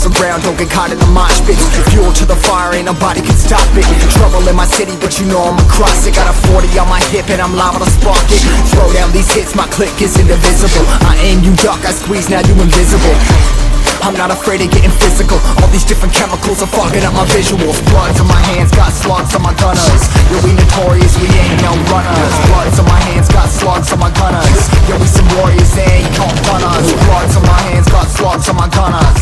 mess around, don't get caught in the mosh pit. Fuel to the fire, ain't nobody can stop it. Trouble in my city, but you know I'm across it. Got a 40 on my hip and I'm liable to spark it. Throw down these hits, my click is indivisible. I aim, you duck, I squeeze, now you invisible. I'm not afraid of getting physical. All these different chemicals are fogging up my visuals. Bloods on my hands, got slugs on my gunners. Yeah, we notorious, we ain't no runners. Bloods on my hands, got slugs on my gunners. Yeah, we some warriors, they ain't called runners. Bloods on my hands, got slugs on my gunners.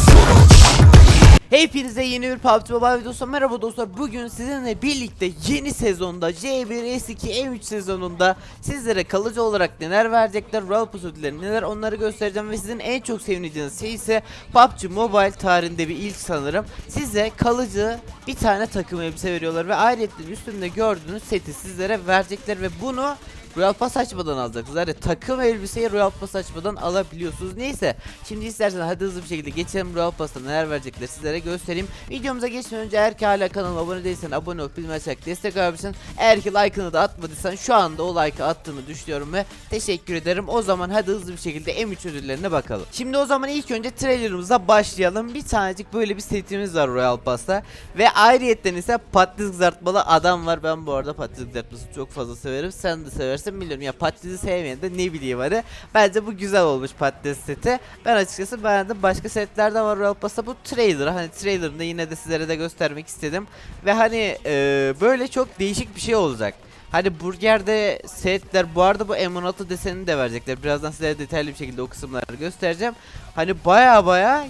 Hepinize yeni bir PUBG Mobile videosu. Merhaba dostlar. Bugün sizinle birlikte yeni sezonda J1 S2 M3 sezonunda sizlere kalıcı olarak neler verecekler Royal Pass ödülleri neler onları göstereceğim ve sizin en çok sevineceğiniz şey ise PUBG Mobile tarihinde bir ilk sanırım. Size kalıcı bir tane takım elbise veriyorlar ve ayrıca üstünde gördüğünüz seti sizlere verecekler ve bunu Royal Pass açmadan alacaksınız. Yani takım elbiseyi Royal Pass açmadan alabiliyorsunuz. Neyse. Şimdi istersen hadi hızlı bir şekilde geçelim Royal Pass'ta neler verecekler sizlere göstereyim. Videomuza geçmeden önce eğer ki hala kanalıma abone değilsen abone olup bilmem açarak destek alabilirsin. Eğer ki like'ını da atmadıysan şu anda o like'ı attığını düşünüyorum ve teşekkür ederim. O zaman hadi hızlı bir şekilde M3 ödüllerine bakalım. Şimdi o zaman ilk önce trailerımıza başlayalım. Bir tanecik böyle bir setimiz var Royal Pass'ta ve ayrıyetten ise patates kızartmalı adam var. Ben bu arada patates kızartması çok fazla severim. Sen de seversin biliyorum ya patatesi sevmeyen de ne bileyim hadi. Bence bu güzel olmuş patates seti. Ben açıkçası beğendim. Başka setler de var Royal Pass'ta. Bu trailer. Hani trailerını yine de sizlere de göstermek istedim. Ve hani e, böyle çok değişik bir şey olacak. Hani burgerde setler bu arada bu M16 desenini de verecekler. Birazdan sizlere detaylı bir şekilde o kısımları göstereceğim. Hani baya baya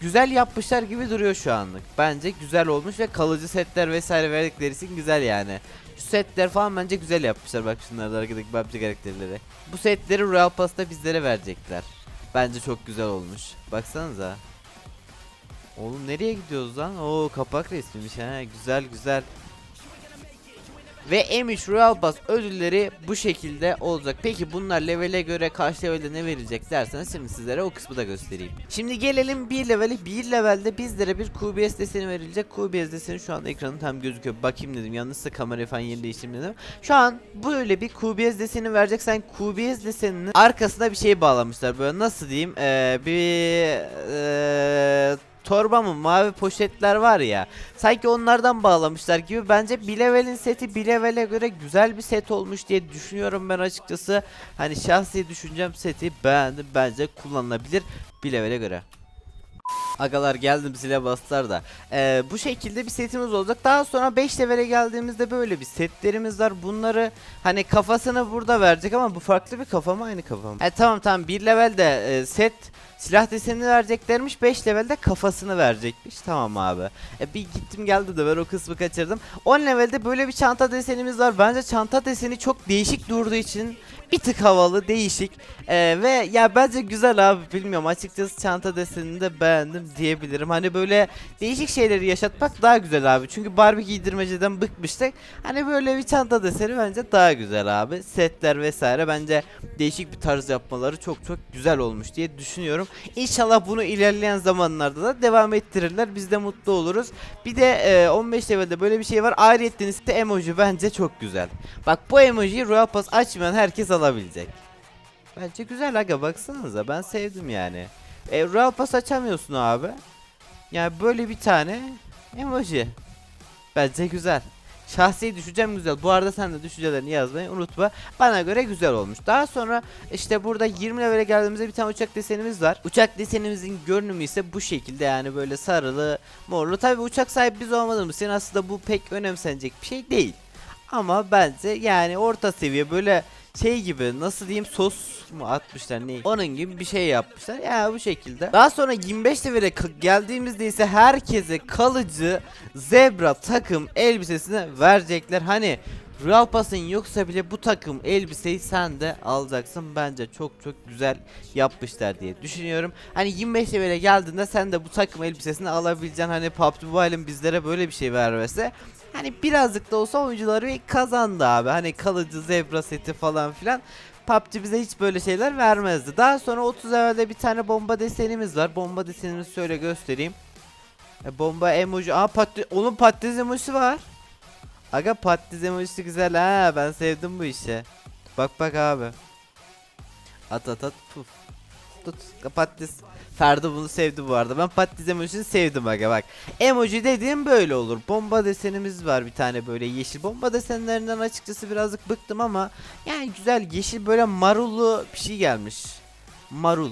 güzel yapmışlar gibi duruyor şu anlık. Bence güzel olmuş ve kalıcı setler vesaire verdikleri için güzel yani. Setler falan bence güzel yapmışlar. Bak şunlarda arkadaki PUBG karakterleri. Bu setleri Royal Pass'ta bizlere verecekler. Bence çok güzel olmuş. Baksanıza. Oğlum nereye gidiyoruz lan? Oo kapak resmiymiş ha. Güzel güzel. Ve M3 Royal Pass ödülleri bu şekilde olacak. Peki bunlar levele göre kaç levelde ne verecek derseniz şimdi sizlere o kısmı da göstereyim. Şimdi gelelim bir leveli. Bir levelde bizlere bir QBS deseni verilecek. QBS deseni şu anda ekranın tam gözüküyor. Bakayım dedim. Yanlışsa kamerayı falan yeni değiştirdim dedim. Şu an böyle bir QBS deseni verecek. Sen QBS deseninin arkasına bir şey bağlamışlar. Böyle nasıl diyeyim? Ee, bir ee, torba mı mavi poşetler var ya sanki onlardan bağlamışlar gibi. Bence Bilevel'in seti Bilevel'e göre güzel bir set olmuş diye düşünüyorum ben açıkçası. Hani şahsi düşüncem seti beğendim. Bence kullanılabilir Bilevel'e göre. Agalar geldim zile bastılar da. Ee, bu şekilde bir setimiz olacak. Daha sonra 5 levele geldiğimizde böyle bir setlerimiz var. Bunları hani kafasını burada verecek ama bu farklı bir kafa mı aynı kafa mı? E, tamam tamam bir levelde e, set silah desenini vereceklermiş. 5 levelde kafasını verecekmiş. Tamam abi. E, bir gittim geldi de ben o kısmı kaçırdım. 10 levelde böyle bir çanta desenimiz var. Bence çanta deseni çok değişik durduğu için bir tık havalı, değişik Ee, ve ya bence güzel abi bilmiyorum açıkçası çanta desenini de beğendim diyebilirim. Hani böyle değişik şeyleri yaşatmak daha güzel abi. Çünkü Barbie giydirmeceden bıkmıştık. Hani böyle bir çanta deseni bence daha güzel abi. Setler vesaire bence değişik bir tarz yapmaları çok çok güzel olmuş diye düşünüyorum. İnşallah bunu ilerleyen zamanlarda da devam ettirirler. Biz de mutlu oluruz. Bir de e, 15 levelde böyle bir şey var. Ayrıyetten ise emoji bence çok güzel. Bak bu emojiyi Royal Pass açmayan herkes alabilecek. Bence güzel aga baksanıza ben sevdim yani. E, Royal Pass açamıyorsun abi. Yani böyle bir tane emoji. Bence güzel. Şahsi düşüncem güzel. Bu arada sen de düşüncelerini yazmayı unutma. Bana göre güzel olmuş. Daha sonra işte burada 20 levele geldiğimizde bir tane uçak desenimiz var. Uçak desenimizin görünümü ise bu şekilde yani böyle sarılı, morlu. Tabi uçak sahibi biz olmadığımız için aslında bu pek önemsenecek bir şey değil. Ama bence yani orta seviye böyle şey gibi nasıl diyeyim sos mu atmışlar ne? Onun gibi bir şey yapmışlar. Ya bu şekilde. Daha sonra 25 levele geldiğimizde ise herkese kalıcı zebra takım elbisesini verecekler. Hani Real Pass'ın yoksa bile bu takım elbiseyi sen de alacaksın. Bence çok çok güzel yapmışlar diye düşünüyorum. Hani 25 levele geldiğinde sen de bu takım elbisesini alabileceksin. Hani PUBG Mobile'ın bizlere böyle bir şey vermesi hani birazcık da olsa oyuncuları kazandı abi. Hani kalıcı zebra seti falan filan. PUBG bize hiç böyle şeyler vermezdi. Daha sonra 30 evvelde bir tane bomba desenimiz var. Bomba desenimizi şöyle göstereyim. E, bomba emoji. Aa patates, onun patates emojisi var. Aga patates emojisi güzel ha. Ben sevdim bu işi. Bak bak abi. At at at puf. tut. Patates. Ferdi bunu sevdi bu arada. Ben patates emojisini sevdim aga bak. Emoji dediğim böyle olur. Bomba desenimiz var bir tane böyle yeşil. Bomba desenlerinden açıkçası birazcık bıktım ama yani güzel yeşil böyle marullu bir şey gelmiş. Marul.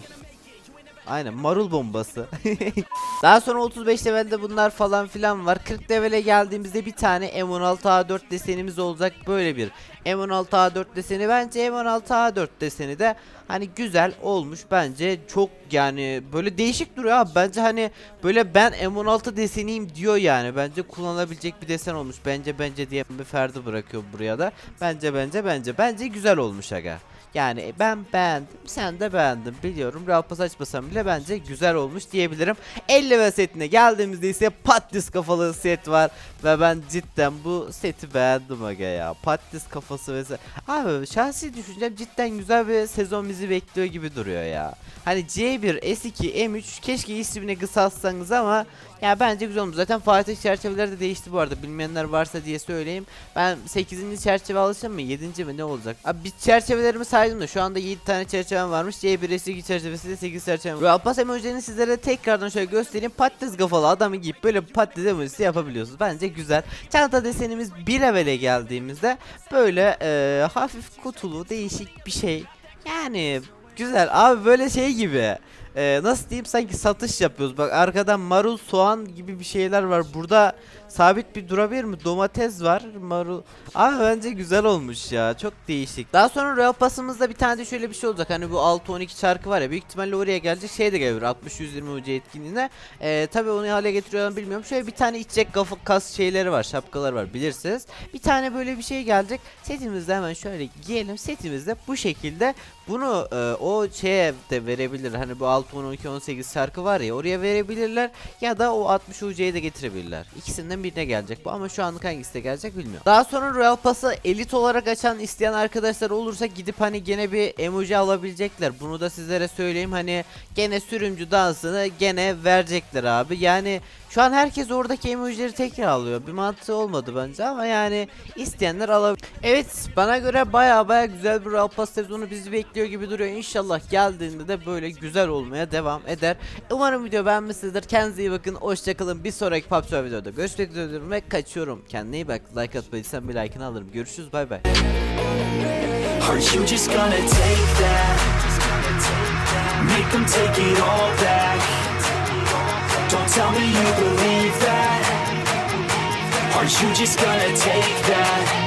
Aynen marul bombası. Daha sonra 35 levelde bunlar falan filan var. 40 levele geldiğimizde bir tane M16A4 desenimiz olacak. Böyle bir M16A4 deseni bence M16A4 deseni de hani güzel olmuş bence. Çok yani böyle değişik duruyor abi. Bence hani böyle ben M16 deseniyim diyor yani. Bence kullanılabilecek bir desen olmuş. Bence bence diye bir Ferdi bırakıyor buraya da. Bence bence bence bence güzel olmuş aga. Yani ben beğendim, sen de beğendin biliyorum. Real Pass açmasam bile bence güzel olmuş diyebilirim. 50 ve setine geldiğimizde ise patates kafalı set var. Ve ben cidden bu seti beğendim aga ya. Patates kafası ve Abi şahsi düşüncem cidden güzel bir sezon bizi bekliyor gibi duruyor ya. Hani C1, S2, M3 keşke ismini kısaltsanız ama ya bence güzel olmuş. Zaten Fatih çerçeveleri de değişti bu arada. Bilmeyenler varsa diye söyleyeyim. Ben 8. çerçeve alışım mı? 7. mi ne olacak? Abi bir çerçevelerimi saydım da şu anda 7 tane çerçevem varmış. C1 S2 çerçevesi de 8 çerçevem. Royal Pass emojilerini sizlere tekrardan şöyle göstereyim. Patates kafalı adamı giyip böyle patates emojisi yapabiliyorsunuz. Bence güzel. Çanta desenimiz bir levele geldiğimizde böyle e, hafif kutulu değişik bir şey. Yani güzel abi böyle şey gibi. Ee, nasıl diyeyim sanki satış yapıyoruz. Bak arkadan marul, soğan gibi bir şeyler var. Burada sabit bir durabilir mi? Domates var, marul. Abi bence güzel olmuş ya. Çok değişik. Daha sonra Royal Pass'ımızda bir tane de şöyle bir şey olacak. Hani bu 6-12 çarkı var ya. Büyük ihtimalle oraya gelecek şey de gelir. 60-120 UC etkinliğine. Ee, tabii onu hale getiriyorlar bilmiyorum. Şöyle bir tane içecek kafa kas şeyleri var. Şapkaları var bilirsiniz. Bir tane böyle bir şey gelecek. Setimizde hemen şöyle giyelim. Setimizde bu şekilde bunu e, o şeye de verebilir. Hani bu 6 12 18 şarkı var ya oraya verebilirler ya da o 60 UC'ye de getirebilirler. İkisinden birine gelecek bu ama şu anlık hangisi de gelecek bilmiyorum. Daha sonra Royal Pass'ı elit olarak açan isteyen arkadaşlar olursa gidip hani gene bir emoji alabilecekler. Bunu da sizlere söyleyeyim hani gene sürümcü dansını gene verecekler abi. Yani şu an herkes oradaki emojileri tekrar alıyor. Bir mantığı olmadı bence ama yani isteyenler alabilir. Evet bana göre baya baya güzel bir Royal Pass sezonu bizi bekliyor gibi duruyor. İnşallah geldiğinde de böyle güzel olmaya devam eder. Umarım video beğenmişsinizdir. Kendinize iyi bakın. Hoşçakalın. Bir sonraki PUBG videoda görüşmek üzere ve kaçıyorum. Kendine iyi bak. Like atmadıysan bir like'ını alırım. Görüşürüz. Bay bay. Make them take it all back. Don't tell me you believe that. Are you just gonna take that?